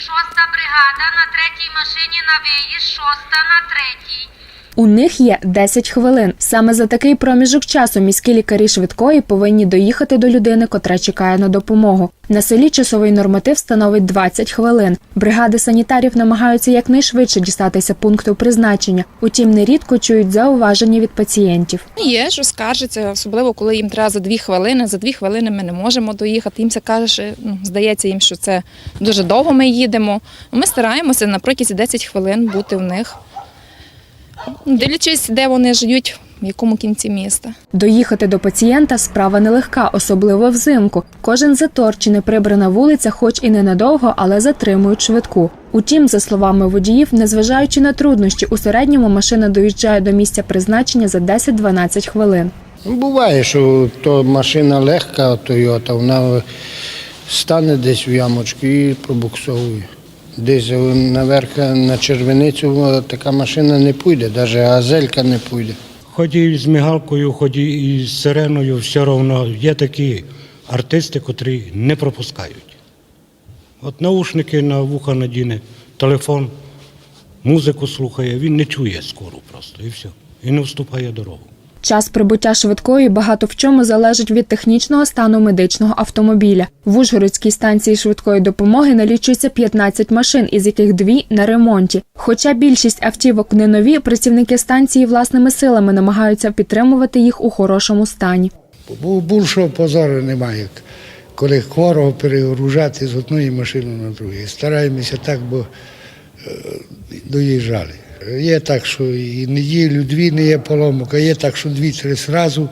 Шоста бригада на третій машині на виїзд, шоста на третій. У них є 10 хвилин. Саме за такий проміжок часу міські лікарі швидкої повинні доїхати до людини, котра чекає на допомогу. На селі часовий норматив становить 20 хвилин. Бригади санітарів намагаються якнайшвидше дістатися пункту призначення. Утім, нерідко чують зауваження від пацієнтів. Є, що скаржаться, особливо коли їм треба за дві хвилини. За дві хвилини ми не можемо доїхати. Їм це каже, ну, здається їм, що це дуже довго ми їдемо. Ми стараємося на протязі 10 хвилин бути в них, дивлячись, де вони живуть, в якому кінці міста. Доїхати до пацієнта справа нелегка, особливо взимку. Кожен затор чи неприбрана вулиця, хоч і ненадовго, але затримують швидку. Утім, за словами водіїв, незважаючи на труднощі, у середньому машина доїжджає до місця призначення за 10-12 хвилин. Буває, що то машина легка, Toyota, вона стане десь в ямочку і пробуксовує. Десь наверх на червеницю така машина не пойде, навіть газелька не пойде. Хоч і з мігалкою, хоч і з сиреною, все одно є такі артисти, котрі не пропускають. От наушники на вуха надіне, телефон, музику слухає, він не чує скору просто і все. І не вступає дорогу. Час прибуття швидкої багато в чому залежить від технічного стану медичного автомобіля. В Ужгородській станції швидкої допомоги налічується 15 машин, із яких дві на ремонті. Хоча більшість автівок не нові, працівники станції власними силами намагаються підтримувати їх у хорошому стані. Більшого позору немає, коли хворого перегружати з одної машини на другу. Стараємося так, бо е, доїжджали. Є так, що і неділю, дві не є поломок, а є так, що дві-три зразу.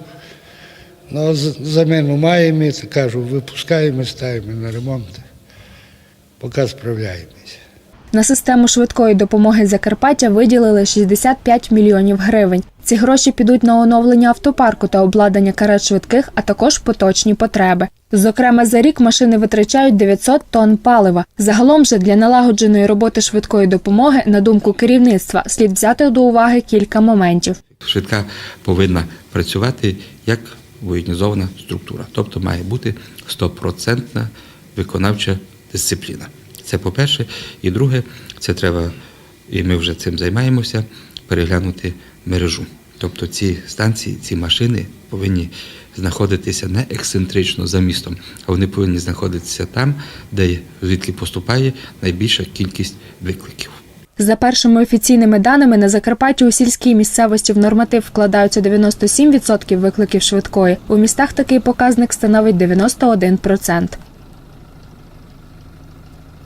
Ну, з- замену маємо, кажу, випускаємо, ставимо на ремонт, поки справляємося. На систему швидкої допомоги Закарпаття виділили 65 мільйонів гривень. Ці гроші підуть на оновлення автопарку та обладнання карет швидких, а також поточні потреби. Зокрема, за рік машини витрачають 900 тонн палива. Загалом же для налагодженої роботи швидкої допомоги, на думку керівництва, слід взяти до уваги кілька моментів. Швидка повинна працювати як воєнізована структура, тобто має бути стопроцентна виконавча дисципліна. Це по-перше. І друге, це треба, і ми вже цим займаємося, переглянути мережу. Тобто ці станції, ці машини повинні знаходитися не ексцентрично за містом, а вони повинні знаходитися там, де звідки поступає найбільша кількість викликів. За першими офіційними даними, на Закарпатті у сільській місцевості в норматив вкладаються 97% викликів швидкої. У містах такий показник становить 91%.